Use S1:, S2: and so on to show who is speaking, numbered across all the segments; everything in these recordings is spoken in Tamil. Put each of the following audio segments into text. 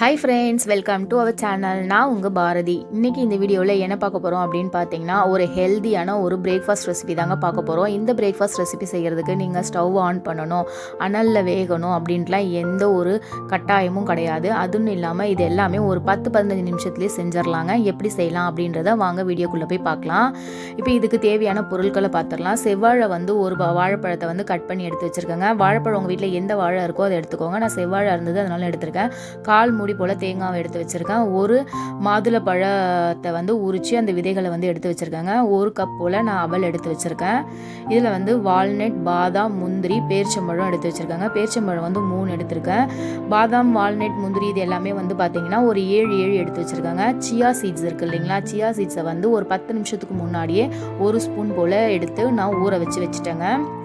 S1: Hi friends welcome to our channel நான் உங்கள் பாரதி. இன்றைக்கி இந்த வீடியோவில் என்ன பார்க்க போகிறோம் அப்படின்னு பார்த்தீங்கன்னா ஒரு ஹெல்தியான ஒரு பிரேக்ஃபாஸ்ட் ரெசிபி தாங்க பார்க்க போகிறோம் இந்த பிரேக்ஃபாஸ்ட் ரெசிபி செய்கிறதுக்கு நீங்கள் ஸ்டவ் ஆன் பண்ணணும் அனலில் வேகணும் அப்படின்ட்டுலாம் எந்த ஒரு கட்டாயமும் கிடையாது. அதுவும் இல்லாமல் இது எல்லாமே ஒரு பத்து பதினஞ்சு நிமிஷத்துலேயே செஞ்சிடலாங்க. எப்படி செய்யலாம் அப்படின்றத வாங்க வீடியோக்குள்ளே போய் பார்க்கலாம். இப்போ இதுக்கு தேவையான பொருட்களை பார்த்துடலாம். செவ்வாழை வந்து ஒரு வாழைப்பழத்தை வந்து கட் பண்ணி எடுத்து வச்சுருக்கேங்க. வாழைப்பழம் உங்கள் வீட்டில் எந்த வாழை இருக்கோ அதை எடுத்துக்கோங்க. நான் செவ்வாழை இருந்தது அதனால எடுத்திருக்கேன். கால் மூடி போல் தேங்காவை எடுத்து வச்சுருக்கேன். ஒரு மாதுளை பழத்தை வந்து உரித்து அந்த விதைகளை வந்து எடுத்து வச்சுருக்கேங்க. ஒரு கப் போல் நான் அவல் எடுத்து வச்சுருக்கேன். இதில் வந்து வால்நட் பாதாம் முந்திரி பேரிச்சம்பழம் எடுத்து வச்சுருக்காங்க. பேரிச்சம்பழம் வந்து மூணு எடுத்திருக்கேன். பாதாம் வால்நட் முந்திரி இது எல்லாமே வந்து பார்த்தீங்கன்னா ஒரு ஏழு ஏழு எடுத்து வச்சுருக்காங்க. சியா சீட்ஸ் இருக்குது இல்லைங்களா? சியா சீட்ஸை வந்து ஒரு பத்து நிமிஷத்துக்கு முன்னாடியே ஒரு ஸ்பூன் போல் எடுத்து நான் ஊற வச்சு வச்சுட்டேங்க.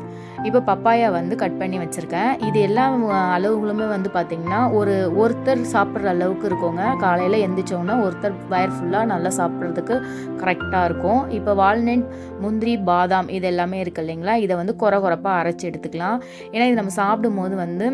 S1: இப்போ பப்பாயா வந்து கட் பண்ணி வச்சுருக்கேன். இது எல்லா அளவுகளுமே வந்து பார்த்திங்கன்னா ஒரு ஒருத்தர் சாப்பிட்ற அளவுக்கு இருக்கோங்க. காலையில் எந்திரிச்சோன்னா ஒருத்தர் வயர் ஃபுல்லாக நல்லா சாப்பிட்றதுக்கு கரெக்டாக இருக்கும். இப்போ வால்நட் முந்திரி பாதாம் இது எல்லாமே இருக்குது இல்லைங்களா? இதை வந்து குறை குறைப்பாக அரைச்சி எடுத்துக்கலாம். ஏன்னா இது நம்ம சாப்பிடும்போது வந்து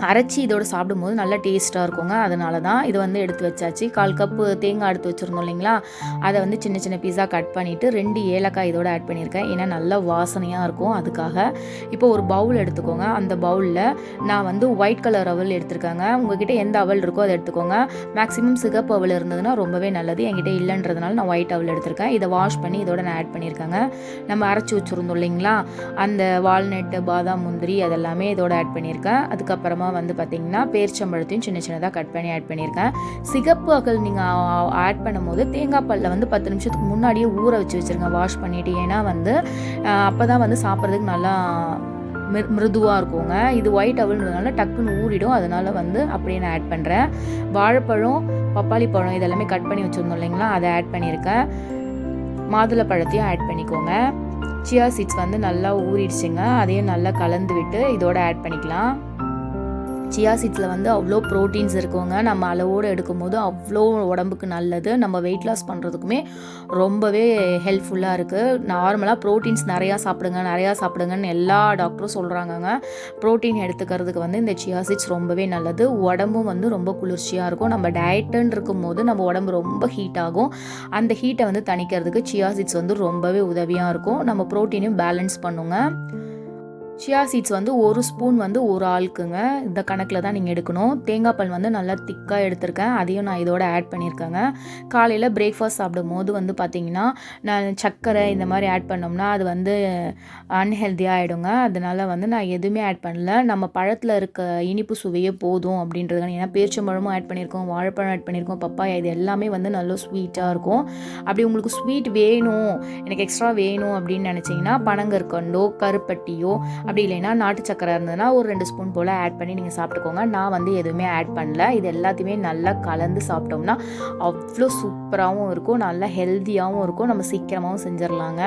S1: அரைச்சி இதோட சாப்பிடும்போது நல்லா டேஸ்ட்டாக இருக்குங்க. அதனால தான் இது வந்து எடுத்து வச்சாச்சு. கால் கப்பு தேங்காய் எடுத்து வச்சுருந்தோம் இல்லைங்களா? அதை வந்து சின்ன சின்ன பீஸாக கட் பண்ணிவிட்டு ரெண்டு ஏலக்காய் இதோட ஆட் பண்ணியிருக்கேன். ஏன்னா நல்ல வாசனையாக இருக்கும். அதுக்காக இப்போ ஒரு பவுல் எடுத்துக்கோங்க. அந்த பவுலில் நான் வந்து ஒயிட் கலர் அவல் எடுத்திருக்கேங்க. உங்ககிட்ட எந்த அவல் இருக்கோ அதை எடுத்துக்கோங்க. மேக்ஸிமம் சிகப்பு அவல் இருந்ததுன்னா ரொம்பவே நல்லது. என்கிட்ட இல்லைன்றதுனால நான் ஒயிட் அவல் எடுத்திருக்கேன். இதை வாஷ் பண்ணி இதோட நான் ஆட் பண்ணியிருக்கேங்க. நம்ம அரைச்சி வச்சுருந்தோம் இல்லைங்களா? அந்த வால்நட்டு பாதாம் முந்திரி அதெல்லாமே இதோட ஆட் பண்ணியிருக்கேன். அதுக்கப்புறமா வந்து பார்த்திங்கன்னா பேரிச்சம்பழத்தையும் சின்ன சின்னதாக கட் பண்ணி ஆட் பண்ணியிருக்கேன். சிகப்பு அகல் நீங்கள் ஆட் பண்ணும்போது தேங்காய் பாலில் வந்து பத்து நிமிஷத்துக்கு முன்னாடியே ஊற வச்சு வச்சுருங்க. வாஷ் பண்ணிவிட்டு ஏன்னா வந்து அப்போ தான் வந்து சாப்பிட்றதுக்கு நல்லா மிரு மிருதுவாக இருக்குங்க. இது ஒயிட் அவல்ன்றதுனால டக்குன்னு ஊறிடும். அதனால வந்து அப்படியே நான் ஆட் பண்ணுறேன் வாழைப்பழம் பப்பாளி பழம் இதெல்லாமே கட் பண்ணி வச்சுருந்தோம் இல்லைங்களா? அதை ஆட் பண்ணியிருக்கேன். மாதுளை பழத்தையும் ஆட் பண்ணிக்கோங்க. சியா சீட்ஸ் வந்து நல்லா ஊறிடுச்சுங்க. அதையும் நல்லா கலந்து விட்டு இதோட ஆட் பண்ணிக்கலாம். சியா சீட்ஸில் வந்து அவ்வளோ ப்ரோட்டீன்ஸ் இருக்குங்க. நம்ம அளவோடு எடுக்கும்போது அவ்வளோ உடம்புக்கு நல்லது. நம்ம வெயிட் லாஸ் பண்ணுறதுக்குமே ரொம்பவே ஹெல்ப்ஃபுல்லாக இருக்குது நார்மலாக ப்ரோட்டீன்ஸ் நிறையா சாப்பிடுங்க நிறையா சாப்பிடுங்கன்னு எல்லா டாக்டரும் சொல்கிறாங்கங்க ப்ரோட்டீன் எடுத்துக்கிறதுக்கு வந்து இந்த சியா சீட்ஸ் ரொம்பவே நல்லது. உடம்பும் வந்து ரொம்ப குளிர்ச்சியாக இருக்கும். நம்ம டயட்டுன்னு இருக்கும்போது நம்ம உடம்பு ரொம்ப ஹீட் ஆகும். அந்த ஹீட்டை வந்து தணிக்கிறதுக்கு சியா சீட்ஸ் வந்து ரொம்பவே உதவியாக இருக்கும். நம்ம ப்ரோட்டீனையும் பேலன்ஸ் பண்ணுங்க. சியா சீட்ஸ் வந்து ஒரு ஸ்பூன் வந்து ஒரு ஆளுக்குங்க. இந்த கணக்கில் தான் நீங்கள் எடுக்கணும். தேங்காய் பால் வந்து நல்லா திக்காக எடுத்திருக்கேன். அதையும் நான் இதோட ஆட் பண்ணியிருக்கேங்க. காலையில் பிரேக்ஃபாஸ்ட் சாப்பிடும் போது வந்து பார்த்தீங்கன்னா நான் சர்க்கரை இந்த மாதிரி ஆட் பண்ணோம்னா அது வந்து அன்ஹெல்த்தியாக ஆகிடுங்க அதனால வந்து நான் எதுவுமே ஆட் பண்ணல. நம்ம பழத்தில் இருக்க இனிப்பு சுவையே போதும் அப்படின்றது ஏன்னா பேரிச்சம்பழமும் ஆட் பண்ணியிருக்கோம் வாழைப்பழம் ஆட் பண்ணியிருக்கோம் பப்பாயா இது எல்லாமே வந்து நல்ல ஸ்வீட்டாக இருக்கும். அப்படி உங்களுக்கு ஸ்வீட் வேணும் எனக்கு எக்ஸ்ட்ரா வேணும் அப்படின்னு நினச்சிங்கன்னா பனங்கற்கண்டோ கருப்பட்டியோ அப்படி இல்லைன்னா நாட்டு சக்கரை இருந்ததுன்னா ஒரு ரெண்டு ஸ்பூன் போல் ஆட் பண்ணி நீங்கள் சாப்பிட்டுக்கோங்க. நான் வந்து எதுவுமே ஆட் பண்ணல. இது எல்லாத்தையுமே நல்லா கலந்து சாப்பிட்டோம்னா அவ்வளோ சூப்பராகவும் இருக்கும். நல்லா ஹெல்த்தியாகவும் இருக்கும். நம்ம சீக்கிரமாகவும் செஞ்சிடலாங்க.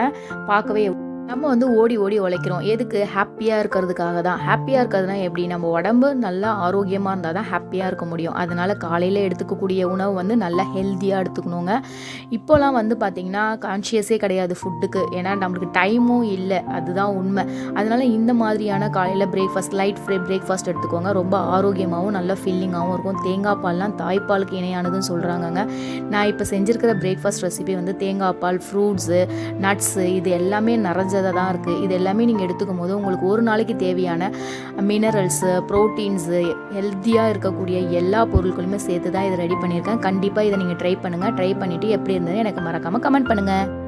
S1: பார்க்கவே நம்ம வந்து ஓடி ஓடி உழைக்கிறோம். எதுக்கு? ஹாப்பியாக இருக்கிறதுக்காக தான் ஹாப்பியாக இருக்கிறதுனா எப்படி? நம்ம உடம்பு நல்லா ஆரோக்கியமாக இருந்தால் தான் ஹாப்பியாக இருக்க முடியும். அதனால் காலையில் எடுத்துக்கக்கூடிய உணவு வந்து நல்லா ஹெல்த்தியாக எடுத்துக்கணுங்க. இப்போலாம் வந்து பார்த்திங்கன்னா கான்ஷியஸே கிடையாது ஃபுட்டுக்கு ஏன்னா நம்மளுக்கு டைமும் இல்லை. அதுதான் உண்மை. அதனால் இந்த மாதிரியான காலையில் பிரேக்ஃபாஸ்ட் லைட் ஃப்ரே பிரேக்ஃபாஸ்ட் எடுத்துக்கோங்க. ரொம்ப ஆரோக்கியமாகவும் நல்லா ஃபில்லிங்காகவும் இருக்கும். தேங்காய் பால்லாம் தாய்ப்பாலுக்கு இணையானதுன்னு சொல்கிறாங்கங்க நான் இப்போ செஞ்சுருக்கிற பிரேக்ஃபாஸ்ட் ரெசிபி வந்து தேங்காய் பால் ஃப்ரூட்ஸு நட்ஸு இது எல்லாமே நிறைஞ்சதாக தான் இருக்குது இது எல்லாமே நீங்கள் எடுத்துக்கும் போது உங்களுக்கு ஒரு நாளைக்கு தேவையான மினரல்ஸு ப்ரோட்டீன்ஸு ஹெல்த்தியாக இருக்கக்கூடிய எல்லா பொருட்களுமே சேர்த்து தான் இதை ரெடி பண்ணியிருக்கேன். கண்டிப்பாக இதை நீங்கள் ட்ரை பண்ணுங்கள் ட்ரை பண்ணிவிட்டு எப்படி இருந்தது எனக்கு மறக்காமல் கமெண்ட் பண்ணுங்கள்